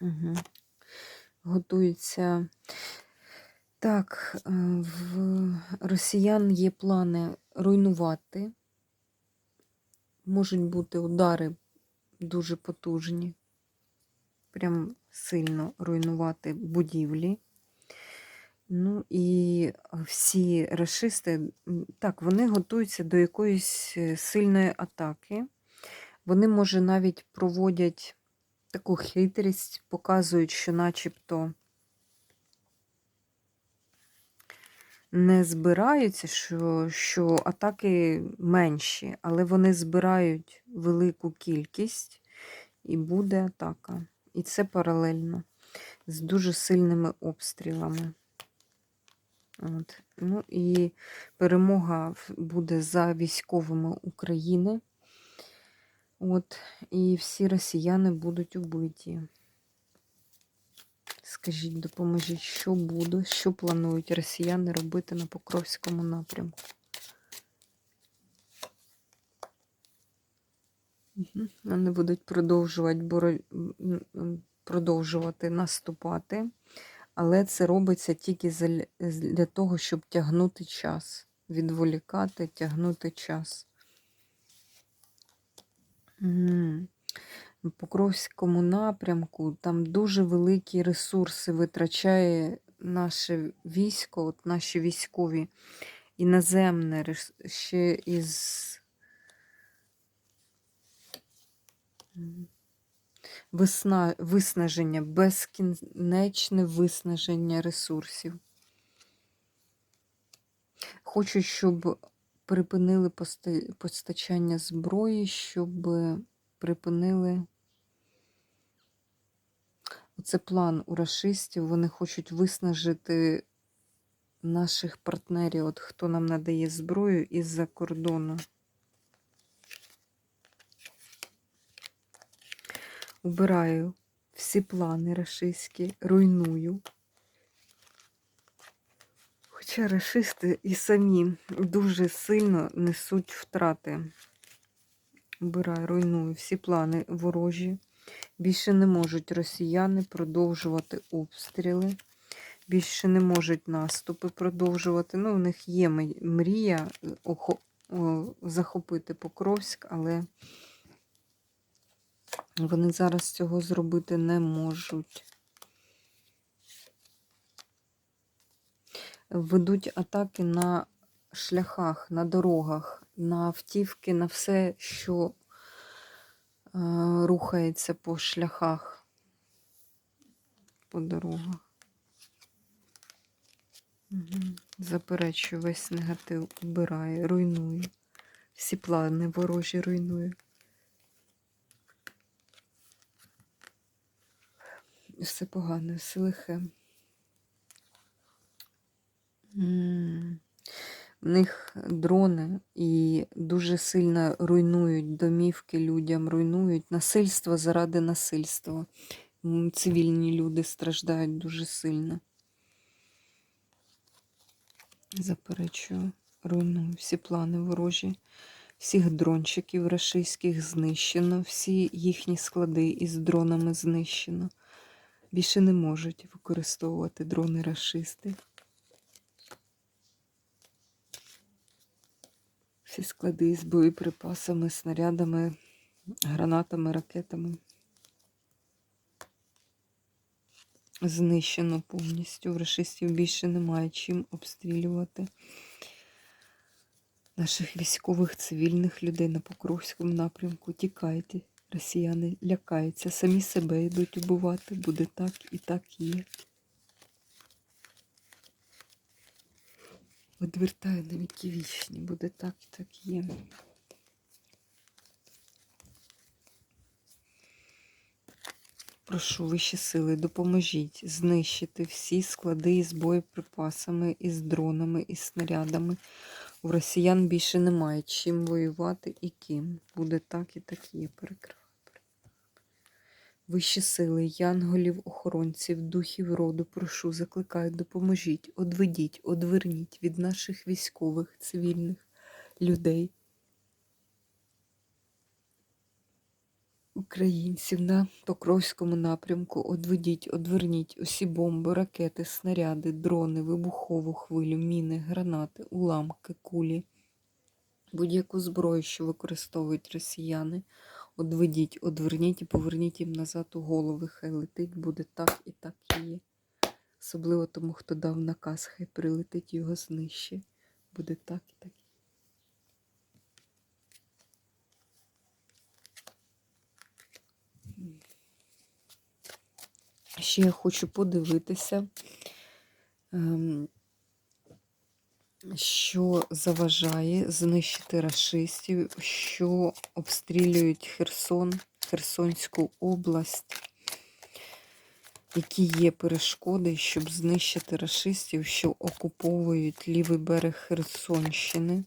Угу. Готується. Так, е, в росіян є плани руйнувати. Можуть бути удари дуже потужні, прям сильно руйнувати будівлі. Ну і всі расисти, так, вони готуються до якоїсь е, сильної атаки. Вони, може, навіть проводять таку хитрість, показують, що начебто не збираються, що, що атаки менші, але вони збирають велику кількість і буде атака. І це паралельно з дуже сильними обстрілами. От. Ну і перемога буде за військовими України. От, і всі росіяни будуть убиті. Скажіть, допоможіть, що буде, що планують росіяни робити на Покровському напрямку? Вони будуть продовжувати продовжувати наступати, але це робиться тільки для того, щоб тягнути час, відволікати, тягнути час. В Покровському напрямку там дуже великі ресурси витрачає наше військо, от наші військові іноземне ще із висна... виснаження, безкінечне виснаження ресурсів. Хочу, щоб припинили постачання зброї, щоб припинили. Оце план у расистів. Вони хочуть виснажити наших партнерів, от хто нам надає зброю із-за кордону. Убираю всі плани рашистські, руйную. Хоча расисти і самі дуже сильно несуть втрати. Убираю, руйную всі плани ворожі. Більше не можуть росіяни продовжувати обстріли. Більше не можуть наступи продовжувати. Ну, у них є мрія захопити Покровськ, але вони зараз цього зробити не можуть. Ведуть атаки на шляхах, на дорогах, на автівки, на все, що е, рухається по шляхах, по дорогах. Угу. Заперечую весь негатив, убираю, руйную. Всі плани ворожі руйную. Все погане, все лихе. Них дрони і дуже сильно руйнують домівки людям, руйнують насильство заради насильства. Цивільні люди страждають дуже сильно. Заперечую, руйную всі плани ворожі, всіх дрончиків рашистських знищено, всі їхні склади із дронами знищено. Більше не можуть використовувати дрони рашисти. Всі склади з боєприпасами, снарядами, гранатами, ракетами. Знищено повністю. В расистів більше немає чим обстрілювати наших військових цивільних людей на Покровському напрямку. Тікайте, росіяни лякаються, самі себе йдуть убивати. Буде так і так є. Одвертаю на вічні, буде так і так є. Прошу вищі сили, допоможіть знищити всі склади із боєприпасами, із дронами, із снарядами. У росіян більше немає чим воювати і ким. Буде так і так є. Перекриваю. Вищі сили, янголів, охоронців, духів роду, прошу, закликаю, допоможіть, одведіть, одверніть від наших військових, цивільних людей, українців на Покровському напрямку. Одведіть, одверніть усі бомби, ракети, снаряди, дрони, вибухову хвилю, міни, гранати, уламки, кулі, будь-яку зброю, що використовують росіяни. Одведіть, одверніть і поверніть їм назад у голови. Хай летить, буде так і так є. Особливо тому, хто дав наказ, хай прилетить його знищить. Буде так і так. Ще я хочу подивитися, ем, що заважає знищити рашистів, що обстрілюють Херсон, Херсонську область, які є перешкоди, щоб знищити рашистів, що окуповують лівий берег Херсонщини.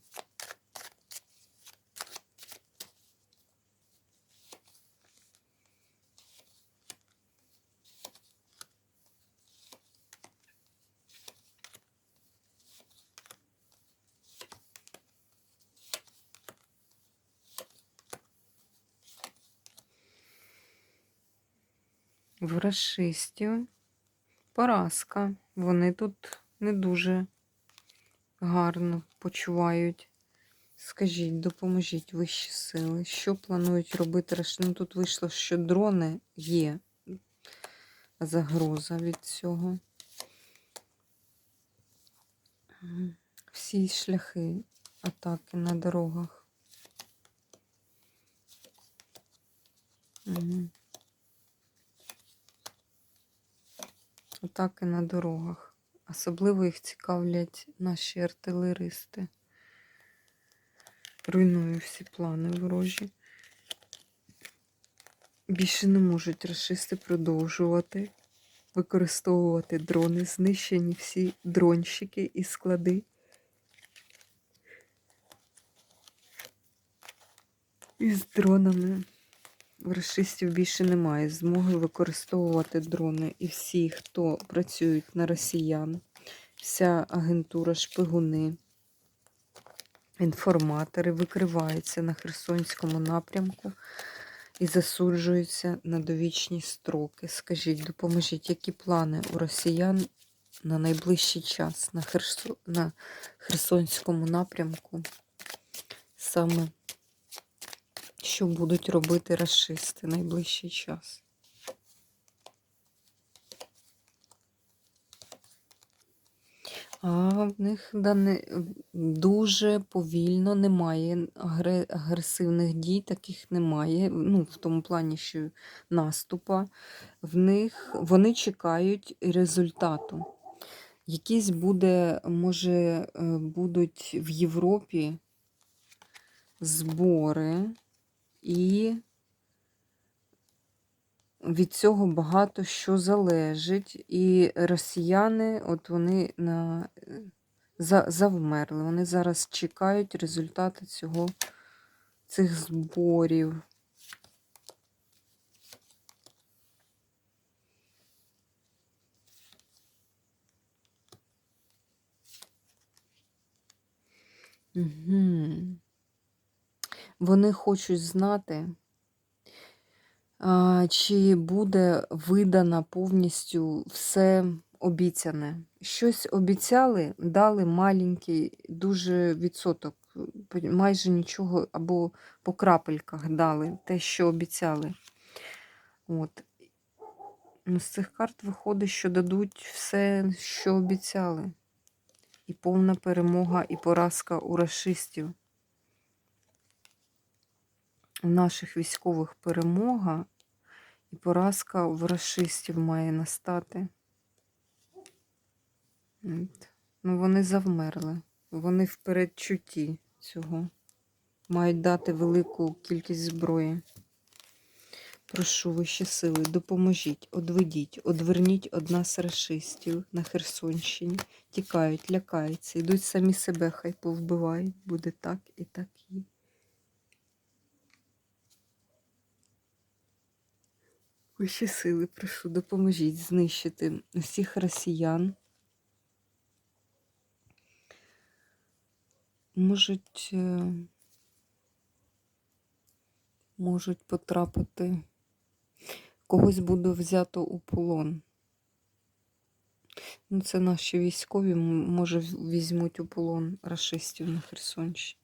В расистів поразка. Вони тут не дуже гарно почувають. Скажіть, допоможіть вищі сили. Що планують робити? Ну, тут вийшло, що дрони є загроза від цього. Всі шляхи атаки на дорогах. Угу. Атаки на дорогах. Особливо їх цікавлять наші артилеристи. Руйную всі плани ворожі. Більше не можуть расисти продовжувати використовувати дрони. Знищені всі дронщики і склади. Із дронами. В расистів більше немає змоги використовувати дрони. І всі, хто працюють на росіян, вся агентура, шпигуни, інформатори викриваються на Херсонському напрямку і засуджуються на довічні строки. Скажіть, допоможіть, які плани у росіян на найближчий час на, Херсо... на Херсонському напрямку? Саме що будуть робити расисти найближчий час. А в них дане дуже повільно немає агресивних дій, таких немає. Ну, в тому плані, що наступа. В них вони чекають результату. Якісь буде, може, е, будуть в Європі збори. І від цього багато що залежить. І росіяни, от вони на, за, завмерли. Вони зараз чекають результати цього, цих зборів. Угу. Вони хочуть знати, чи буде видано повністю все обіцяне. Щось обіцяли, дали маленький дуже відсоток, майже нічого, або по крапельках дали те, що обіцяли. От. З цих карт виходить, що дадуть все, що обіцяли. І повна перемога, і поразка у расистів у наших військових перемога і поразка в расистів має настати. Ну, вони завмерли. Вони в передчутті цього. Мають дати велику кількість зброї. Прошу вищі сили, допоможіть, одведіть, одверніть од нас рашистів на Херсонщині. Тікають, лякаються, йдуть самі себе, хай повбивають. Буде так і так є. Вищі сили, прошу, допоможіть знищити всіх росіян. Можуть, е, можуть потрапити, когось буде взято у полон. Ну, це наші військові, може, візьмуть у полон рашистів на Херсонщині.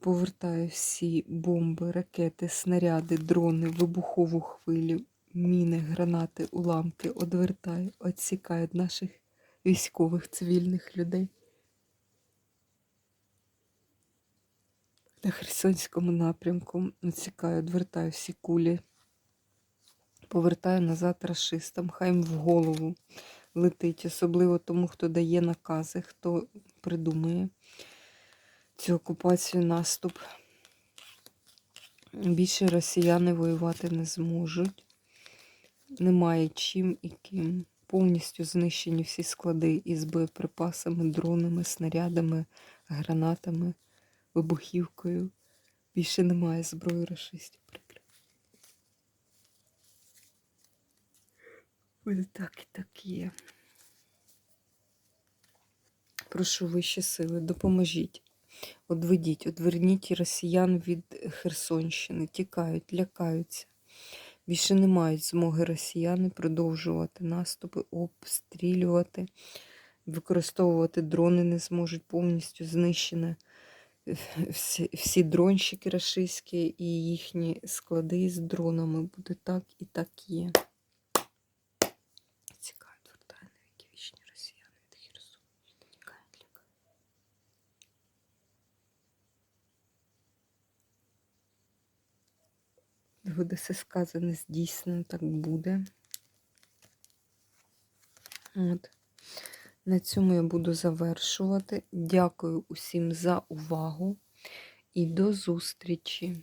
Повертаю всі бомби, ракети, снаряди, дрони, вибухову хвилю, міни, гранати, уламки, одвертаю, відсікаю від наших військових цивільних людей. На Херсонському напрямку відсікаю, одвертаю всі кулі, повертаю назад рашистам, хай їм в голову летить, особливо тому, хто дає накази, хто придумує цю окупацію, наступ. Більше росіяни воювати не зможуть. Немає чим і ким. Повністю знищені всі склади із боєприпасами, дронами, снарядами, гранатами, вибухівкою. Більше немає зброї рашистів. Буде так і так є. Прошу вищі сили, допоможіть. Одведіть, одверніть росіян від Херсонщини, тікають, лякаються. Більше не мають змоги росіяни продовжувати наступи, обстрілювати, використовувати дрони не зможуть повністю знищені всі, всі дронщики рашистські і їхні склади з дронами. Буде так і так є. Цікають, вертає навіки вічні росіяни від Херсону. Тікають, лякають. Буде все сказане здійснено, так буде. От. На цьому я буду завершувати. Дякую усім за увагу і до зустрічі!